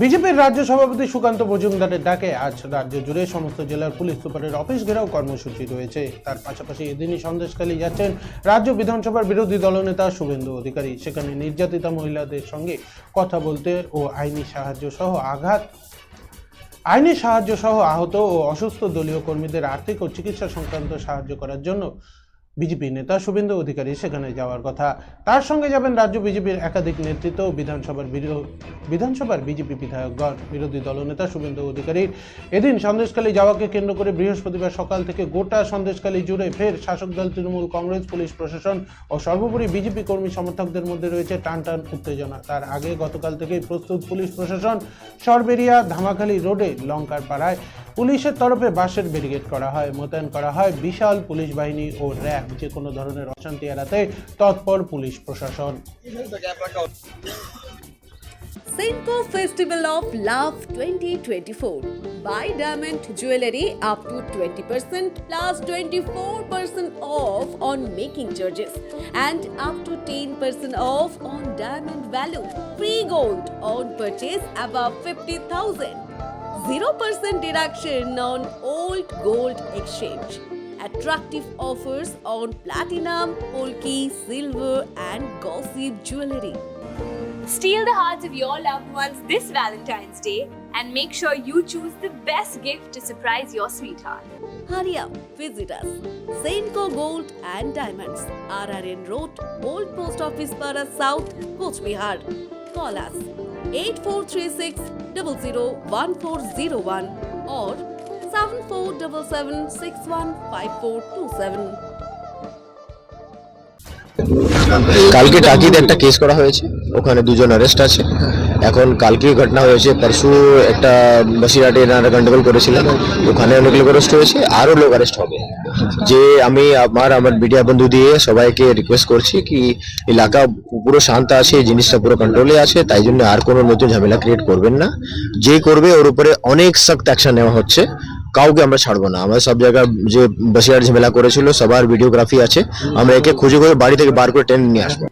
বিজেপির রাজ্য সভাপতি সুকান্ত মজুমদারের ডাকে আজ রাজ্য জুড়ে সমস্ত জেলার পুলিশ সুপারের অফিস ঘেরাও কর্মসূচি রয়েছে। তার পাশাপাশি এদিনই সন্দেশখালী যাচ্ছেন রাজ্য বিধানসভার বিরোধী দলনেতা শুভেন্দু অধিকারী। সেখানে নির্যাতিতা মহিলাদের সঙ্গে কথা বলতে ও আইনি সাহায্য সহ আঘাত, আইনি সাহায্য সহ আহত ও অসুস্থ দলীয় কর্মীদের আর্থিক ও চিকিৎসা সংক্রান্ত সাহায্য করার জন্য বিজেপি নেতা শুভেন্দু অধিকারী সেখানে যাওয়ার কথা। তার সঙ্গে যাবেন রাজ্য বিজেপির একাধিক নেতৃত্ব, বিধানসভার বিধানসভার বিজেপি বিধায়কগণ বিরোধী দলনেতা শুভেন্দু অধিকারীর এদিন সন্দেশখালী যাওয়াকে কেন্দ্র করে বৃহস্পতিবার সকাল থেকে গোটা সন্দেশকালী জুড়ে ফের শাসক দল, তৃণমূল, কংগ্রেস, পুলিশ প্রশাসন ও সর্বোপরি বিজেপি কর্মী সমর্থকদের মধ্যে রয়েছে টান টান উত্তেজনা। তার আগে গতকাল থেকেই প্রস্তুত পুলিশ প্রশাসন সরবেরিয়া ধামাখালী রোডে লঙ্কার পাড়ায় পুলিশের তরফে বাসের ব্যারিকেড করা হয় মোতায়েন করা হয় বিশাল পুলিশ বাহিনী ও র্যাব যে কোনো ধরনের অশান্তি এড়াতে তৎপর পুলিশ প্রশাসন Senko Festival of Love 2024. Buy diamond jewelry up to 20% plus 24% off on making charges and up to 10% off on diamond value. Free gold on purchase above 50,000. 0% deduction on old gold exchange. Attractive offers on platinum, polki, silver and gossip jewelry. Steal the hearts of your loved ones this Valentine's Day and make sure you choose the best gift to surprise your sweetheart. Hurry up, visit us. Senko Gold and Diamonds, RRN Road, Old Post Office Para South, Coach Bihar call us 8436 or 7477615427. কালকে টাকিতে একটা case করা হয়েছে, ওখানে দুজন arrest আছে। এখন কালকে ঘটনা হয়েছে, পরশু একটা বসিরহাটে এনারা গন্ডগোল করেছিলেন, ওখানে অনেক লোক অ্যারেস্ট হয়েছে আরও লোক অ্যারেস্ট হবে। যে আমি, আমার আমার মিডিয়া বন্ধু দিয়ে সবাইকে রিকোয়েস্ট করছি কি, এলাকা পুরো শান্ত আছে জিনিসটা পুরো কন্ট্রোলে আছে, তাই জন্য আর কোনো নতুন ঝামেলা ক্রিয়েট করবেন না। যে করবে, ওর উপরে অনেক সখ্ত অ্যাকশন নেওয়া হচ্ছে। কাউকে আমরা ছাড়বো না। আমরা সব জায়গায় যে বসিরহাট ঝামেলা করেছিল, সবার ভিডিওগ্রাফি আছে। আমরা একে খুঁজে করে বাড়ি থেকে বার করে টেনে নিয়ে আসব।